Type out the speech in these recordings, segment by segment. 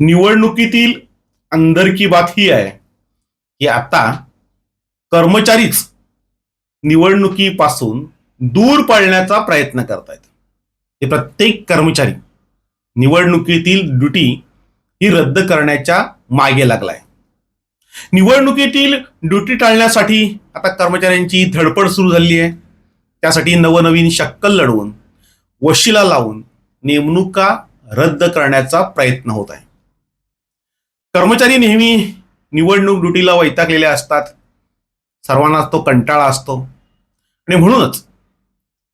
निवडणुकीतील अंदरकी बात ही आहे की आता कर्मचारीच निवडणुकीपासून दूर पळण्याचा प्रयत्न करतायत. हे प्रत्येक कर्मचारी निवडणुकीतील ड्युटी ही रद्द करण्याच्या मागे लागलाय. निवडणुकीतील ड्युटी टाळण्यासाठी आता कर्मचाऱ्यांची धडपड सुरू झाली आहे. त्यासाठी नवनवीन शक्कल लढवून वशिला लावून नेमणुका रद्द करण्याचा प्रयत्न होत आहे. कर्मचारी नेहमी निवडणूक ड्युटीला वैतागलेले असतात. सर्वांनाच तो कंटाळा असतो. आणि म्हणूनच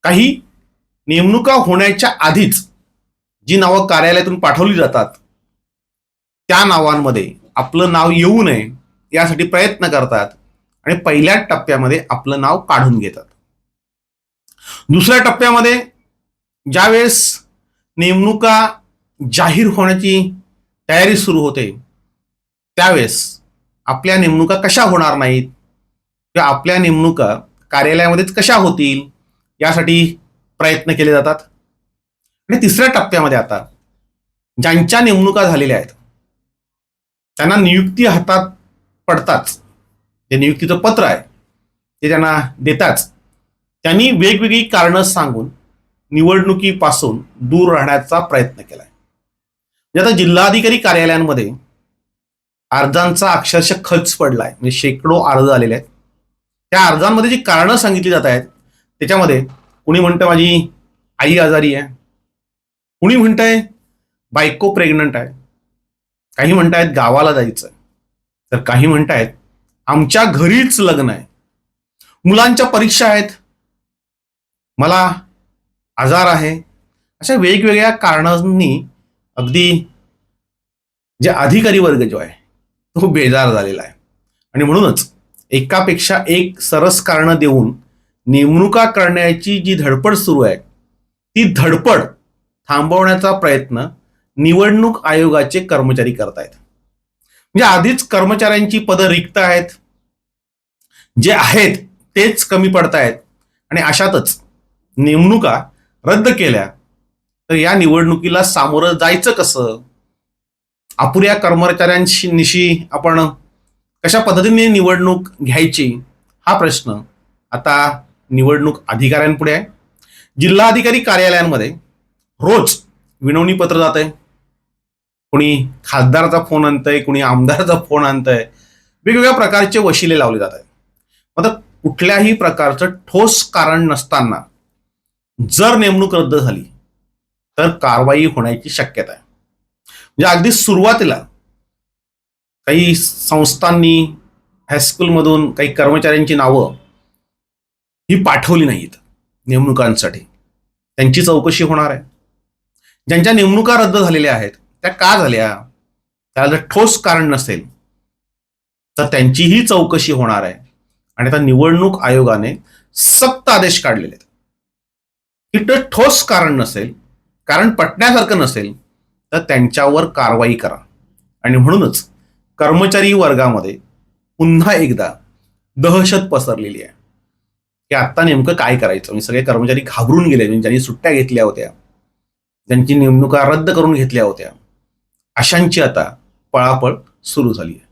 काही नेमणुका होण्याच्या आधीच जी नावं कार्यालयातून पाठवली जातात त्या नावांमध्ये आपलं नाव येऊ नये यासाठी प्रयत्न करतात आणि पहिल्या टप्प्यामध्ये आपलं नाव काढून घेतात. दुसऱ्या टप्प्यामध्ये ज्यावेळेस नेमणुका जाहीर होण्याची तयारी सुरू होते त्यावेळेस आपल्या नेमणुका कशा होणार नाहीत? किंवा आपल्या नेमणुका कार्यालयामध्येच कशा होतील? यासाठी प्रयत्न केले जातात. आणि तिसऱ्या टप्प्यामध्ये आता ज्यांच्या नेमणुका झालेल्या आहेत त्यांना नियुक्ती हातात पडताच जे नियुक्तीचं पत्र आहे ते त्यांना देताच त्यांनी वेगवेगळी कारणं सांगून निवडणुकीपासून दूर राहण्याचा प्रयत्न केला म्हणजे आता जिल्हाधिकारी कार्यालयांमध्ये अर्जांचा अक्षरशः खच पडलाय. म्हणजे शेकडो अर्ज आलेले आहेत. त्या अर्जांमध्ये जी कारणं सांगितली जात आहेत त्याच्यामध्ये कुणी म्हणतं माझी आई आजारी आहे? कुणी म्हणतंय बायको प्रेग्नंट आहे? काही म्हणतायत गावाला जायचं तर काही म्हणतायत आमच्या घरीच लग्न आहे. मुलांच्या परीक्षा आहेत. मला आजार आहे. अशा वेगवेगळ्या कारणांनी अगदी जे अधिकारी वर्ग जो आहे तो बेजार झालेला आहे. आणि म्हणूनच एकापेक्षा एक सरस कारणं देऊन नेमणुका करण्याची जी धडपड सुरू आहे ती धडपड थांबवण्याचा प्रयत्न निवडणूक आयोगाचे कर्मचारी करतायत. म्हणजे आधीच कर्मचाऱ्यांची पदं रिक्त आहेत जे आहेत तेच कमी पडतायत आणि अशातच नेमणुका रद्द केल्या तर या निवडणुकीला सामोरं जायचं कसं? अपुऱ्या कर्मचाऱ्यांशी निशी आपण कशा पद्धतीने निवडणूक घ्यायची हा प्रश्न आता निवडणूक अधिकाऱ्यांपुढे आहे. जिल्हाधिकारी कार्यालयांमध्ये रोज विनवणी पत्र जात आहे कुणी खासदाराचा फोन आणतंय कुणी आमदाराचा फोन आणतंय. वेगवेगळ्या प्रकारचे वशिले लावले जात आहेत आता कुठल्याही प्रकारचं ठोस कारण नसताना जर नेमणूक रद्द झाली तर कारवाई होण्याची शक्यता आहे. म्हणजे अगदी सुरुवातीला काही संस्थांनी हायस्कूलमधून काही कर्मचाऱ्यांची नावं ही पाठवली नाहीत नेमणुकांसाठी. त्यांची चौकशी होणार आहे. ज्यांच्या नेमणुका रद्द झालेल्या आहेत त्या का झाल्या? त्याला जर ठोस कारण नसेल तर त्यांचीही चौकशी होणार आहे. आणि आता निवडणूक आयोगाने सक्त आदेश काढलेले आहेत. की ठोस कारण नसेल कारण पटण्यासारखं नसेल तर त्यांच्यावर कारवाई करा. आणि म्हणूनच कर्मचारी वर्गामध्ये पुन्हा एकदा दहशत पसरलेली आहे. की आत्ता नेमकं काय करायचं? म्हणजे सगळे कर्मचारी घाबरून गेले. म्हणजे ज्यांनी सुट्ट्या घेतल्या होत्या ज्यांची नेमणुका रद्द करून घेतल्या होत्या अशांची आता पळापळ सुरू झाली आहे.